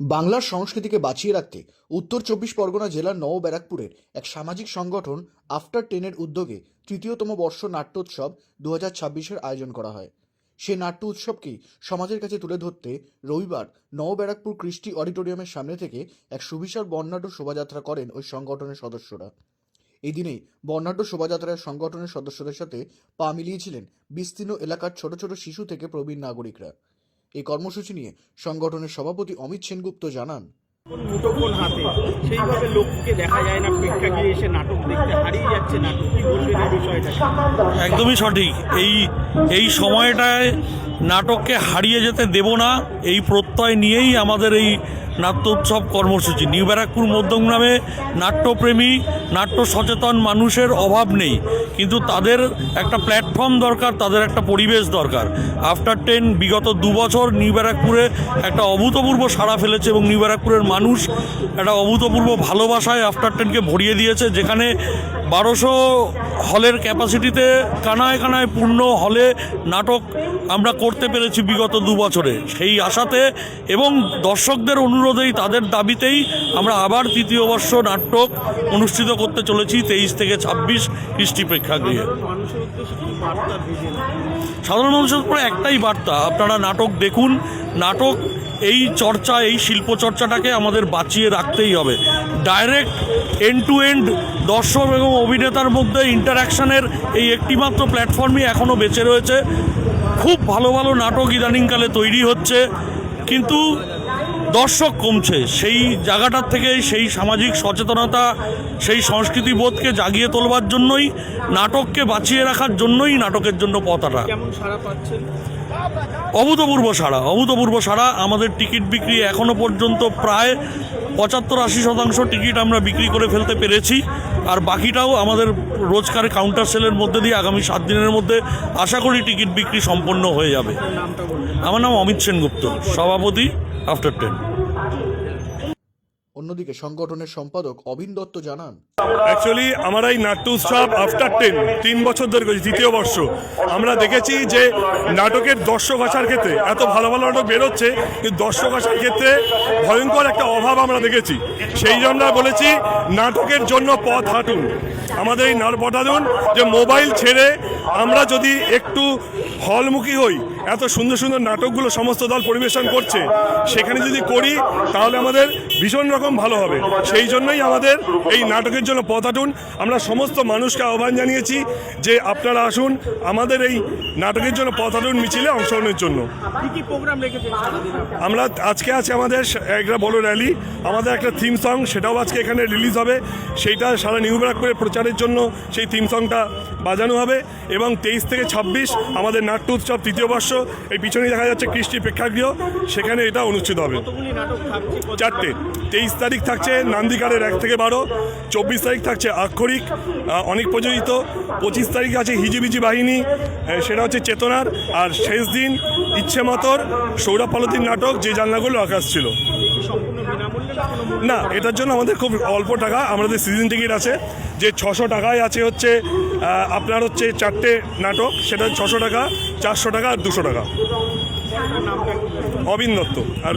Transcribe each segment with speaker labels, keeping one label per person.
Speaker 1: বাংলার সংস্কৃতিকে বাঁচিয়ে রাখতে উত্তর চব্বিশ পরগনা জেলার নব ব্যারাকপুরের এক সামাজিক সংগঠন আফটার টেনের উদ্যোগে তৃতীয়তম বর্ষ নাট্যোৎসব দু হাজার ছাব্বিশের আয়োজন করা হয়। সে নাট্য উৎসবকেই সমাজের কাছে তুলে ধরতে রবিবার নব ব্যারাকপুর কৃষ্টি অডিটোরিয়ামের সামনে থেকে এক সুবিশাল বর্ণাঢ্য শোভাযাত্রা করেন ওই সংগঠনের সদস্যরা। এই দিনেই বর্ণাঢ্য শোভাযাত্রায় সংগঠনের সদস্যদের সাথে পা মিলিয়েছিলেন বিস্তীর্ণ এলাকার ছোট ছোট শিশু থেকে প্রবীণ নাগরিকরা। এই কর্মসূচি নিয়ে সংগঠনের সভাপতি অমিত সেনগুপ্ত জানান।
Speaker 2: মুঠোফোন হাতে। সেইভাবে লোককে দেখা যায় না প্রেক্ষাগৃহে এসে নাটক দেখতে হারিয়ে যাচ্ছে নাটক। কি বলবেন এই বিষয়টা?
Speaker 3: একদমই সঠিক। এই এই সময়টায় নাটককে হারিয়ে যেতে দেব না এই প্রত্যয় নিয়েই আমাদের এই নাট্যোৎসব কর্মসূচি। নিউ ব্যারাকপুর মধ্যমগ্রামে নাট্যপ্রেমী নাট্য সচেতন মানুষের অভাব নেই। কিন্তু তাদের একটা প্ল্যাটফর্ম দরকার, তাদের একটা পরিবেশ দরকার। আফটার টেন, বিগত দু বছর নিউ ব্যারাকপুরে একটা অভূতপূর্ব সাড়া ফেলেছে এবং নিউ ব্যারাকপুরের মানুষ একটা অভূতপূর্ব ভালোবাসায় আফটার টেনকে ভরিয়ে দিয়েছে, যেখানে বারোশো হলের ক্যাপাসিটিতে কানায় কানায় পূর্ণ হলে নাটক আমরা করতে পেরেছি বিগত দু বছরে। সেই আশাতে এবং দর্শকদের অনুরোধেই তাদের দাবিতেই আমরা আবার তৃতীয় বর্ষ নাটক অনুষ্ঠিত করতে চলেছি তেইশ থেকে ছাব্বিশ কৃষ্টি প্রেক্ষাগৃহে। সাধারণ মানুষের উপরে একটাই বার্তা, আপনারা নাটক দেখুন, নাটক এই চর্চা, এই শিল্প চর্চাটাকে আমাদের বাঁচিয়ে রাখতেই হবে। ডাইরেক্ট এন্ড টু এন্ড দর্শক এবং অভিনেতার মধ্যে ইন্টারাকশনের এই একটিমাত্র প্ল্যাটফর্মই এখনও বেঁচে রয়েছে। খুব ভালো ভালো নাটক ইদানিংকালে তৈরি হচ্ছে, কিন্তু দর্শক কমছে। সেই জায়গাটার থেকে সেই সামাজিক সচেতনতা সেই সংস্কৃতি বোধকে জাগিয়ে তোলবার জন্যই নাটককে বাঁচিয়ে রাখার জন্যই নাটকের জন্য পতাটা
Speaker 2: কেমন সারা
Speaker 3: অভূতপূর্ব সাড়া অভূতপূর্ব সাড়া। আমাদের টিকিট বিক্রি এখনও পর্যন্ত প্রায় পঁচাত্তর আশি শতাংশ টিকিট আমরা বিক্রি করে ফেলতে পেরেছি। আর বাকিটাও আমাদের রোজকার কাউন্টার সেলের মধ্যে দিয়ে আগামী সাত দিনের মধ্যে আশা করি টিকিট বিক্রি সম্পন্ন হয়ে যাবে। আমার নাম অমিত সেনগুপ্ত সভাপতি আফটার টেন
Speaker 1: অন্যদিকে সংগঠনের সম্পাদক অবিন দত্ত জানান
Speaker 4: অ্যাকচুয়ালি আমরা এই নাট্য উৎসব আফটার টেন তিন বছর ধরে করেছি তৃতীয় বর্ষ। আমরা দেখেছি যে নাটকের দর্শক আসার ক্ষেত্রে এত ভালো ভালো নাটক বেরোচ্ছে কিন্তু দর্শক আসার ক্ষেত্রে ভয়ঙ্কর একটা অভাব আমরা দেখেছি। সেই জন্য আমরা বলেছি নাটকের জন্য পথ হাঁটুন। আমাদের এই নাট পথ হাঁটুন যে মোবাইল ছেড়ে আমরা যদি একটু হলমুখী হই এত সুন্দর সুন্দর নাটকগুলো সমস্ত দল পরিবেশন করছে। সেখানে যদি করি তাহলে আমাদের ভীষণ রকম ভালো হবে। সেই জন্যই আমাদের এই নাটকের জন্য পথ হাঁটুন আমরা সমস্ত মানুষকে আহ্বান জানিয়েছি যে আপনারা আসুন আমাদের এই নাটকের জন্য পথ হাঁটুন মিছিলে অংশগ্রহণের জন্য? আমরা আজকে আছে আমাদের একটা বড় র্যালি আমাদের একটা থিম সং সেটাও আজকে এখানে রিলিজ হবে। সেইটা সারা নিউ ব্যারাকপুরে প্রচারের জন্য সেই থিম সংটা বাজানো হবে। এবং তেইশ থেকে ছাব্বিশ আমাদের নাট্য উৎসব তৃতীয় বর্ষ এই পিছনে দেখা যাচ্ছে কৃষ্টি প্রেক্ষাগৃহ সেখানে এটা অনুষ্ঠিত হবে। চারটে। তেইশ তারিখ থাকছে নান্দিকারের এক থেকে বারো চব্বিশ তারিখ থাকছে আক্ষরিক অনেক প্রচলিত পঁচিশ তারিখ আছে হিজিবিজি বাহিনী সেটা হচ্ছে চেতনার আর শেষ দিন ইচ্ছে মতর সৌরভ পালতির নাটক যে জানলাগুলো আকাশ ছিল।
Speaker 2: না কোনো মূল্য?
Speaker 4: না এটার জন্য আমাদের খুব অল্প টাকা আমাদের সিজন টিকিট আছে যে ছশো টাকায় আছে হচ্ছে আপনার হচ্ছে চারটে নাটক সেটা ছশো টাকা চারশো টাকা আর দুশো টাকা। অবিন দত্ত আর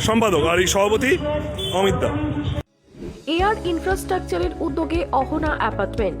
Speaker 4: সম্পাদক আর এই সভাপতি অমিত দা
Speaker 5: এয়ার ইনফ্রাস্ট্রাকচারের উদ্যোগে অহনা অ্যাপার্টমেন্ট